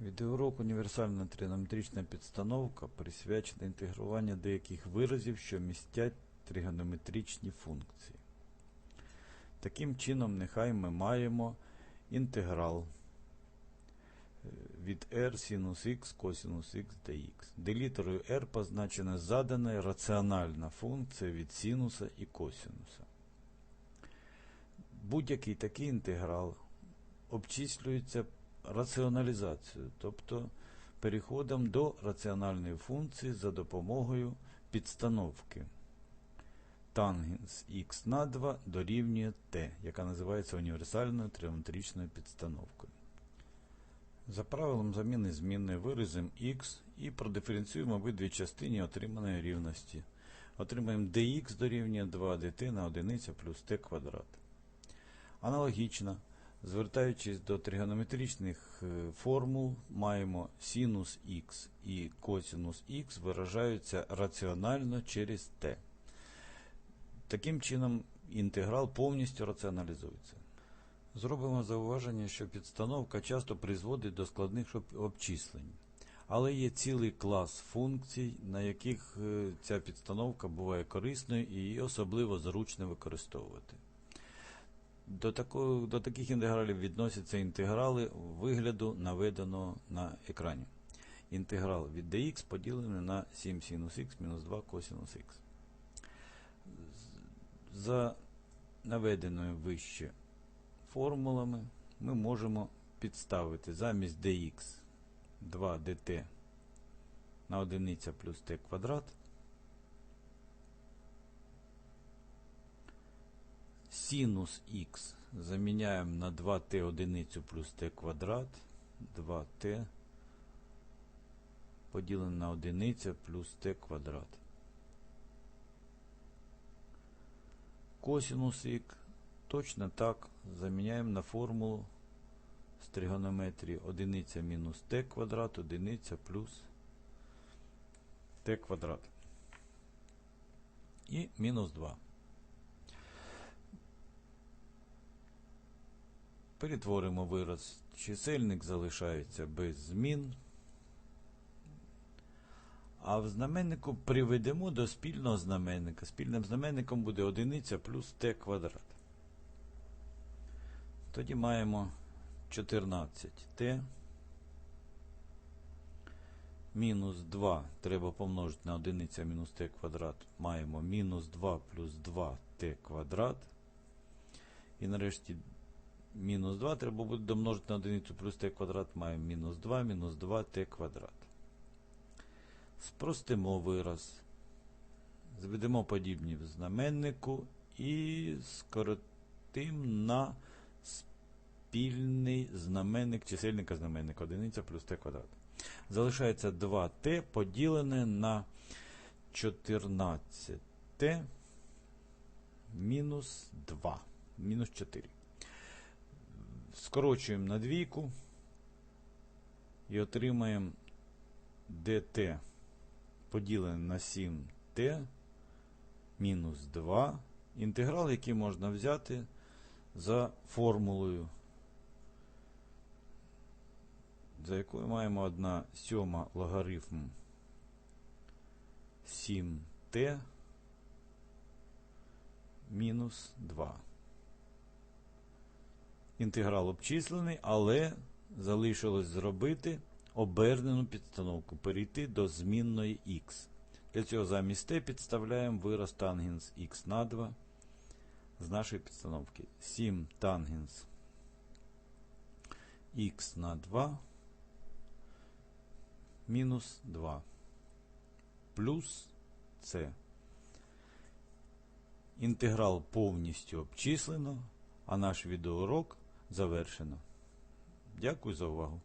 Відеоурок універсальна тригонометрична підстановка присвячена інтегруванню деяких виразів, що містять тригонометричні функції. Таким чином, нехай ми маємо інтеграл е, від r синус x косинус x dx, де літерою r позначена задана раціональна функція від синуса і косинуса. Будь-який такий інтеграл обчислюється раціоналізацією, тобто переходом до раціональної функції за допомогою підстановки. Тангенс х на 2 дорівнює t, яка називається універсальною тригонометричною підстановкою. За правилом заміни змінної виразимо x і продиференціюємо обидві частини отриманої рівності. Отримаємо dx дорівнює 2 dt на 1 плюс t квадрат. Аналогічно, звертаючись до тригонометричних е, формул, маємо синус х і косинус х виражаються раціонально через t. Таким чином, інтеграл повністю раціоналізується. Зробимо зауваження, що підстановка часто призводить до складних обчислень. Але є цілий клас функцій, на яких е, ця підстановка буває корисною і її особливо зручно використовувати. До, такого, до таких інтегралів відносяться інтеграли вигляду, наведеного на екрані. Інтеграл від dx поділений на 7 синус х мінус 2 косинус х. За наведеною вище формулами ми можемо підставити замість dx 2 dt на 1 плюс t квадрат. Синус х заміняємо на 2t одиницю плюс t квадрат. 2t поділене на 1 плюс t квадрат. Косинус х точно так заміняємо на формулу з тригонометрії 1 мінус t квадрат, 1 плюс t квадрат. І мінус 2. Перетворимо вираз. Чисельник залишається без змін. А в знаменнику приведемо до спільного знаменника. Спільним знаменником буде 1 плюс t квадрат. Тоді маємо 14t. Мінус 2 треба помножити на 1 мінус t квадрат. Маємо мінус 2 плюс 2t квадрат. І нарешті мінус 2 треба буде домножити на 1 плюс t квадрат. Маємо мінус 2 мінус 2t квадрат. Спростимо вираз. Зведемо подібні в знаменнику і скоротимо на спільний знаменник чисельника знаменника 1 плюс t квадрат. Залишається 2t поділене на 14t мінус 2. Мінус 4. Скорочуємо на двійку і отримаємо dt поділене на 7t мінус 2. Інтеграл, який можна взяти за формулою, за якою маємо 1 сьома логарифм 7t мінус 2. Інтеграл обчислений, але залишилось зробити обернену підстановку, перейти до змінної х. Для цього замість t підставляємо вираз тангенс х на 2 з нашої підстановки. 7 тангенс х на 2 мінус 2 плюс c. Інтеграл повністю обчислено, а наш відеоурок завершено. Дякую за увагу.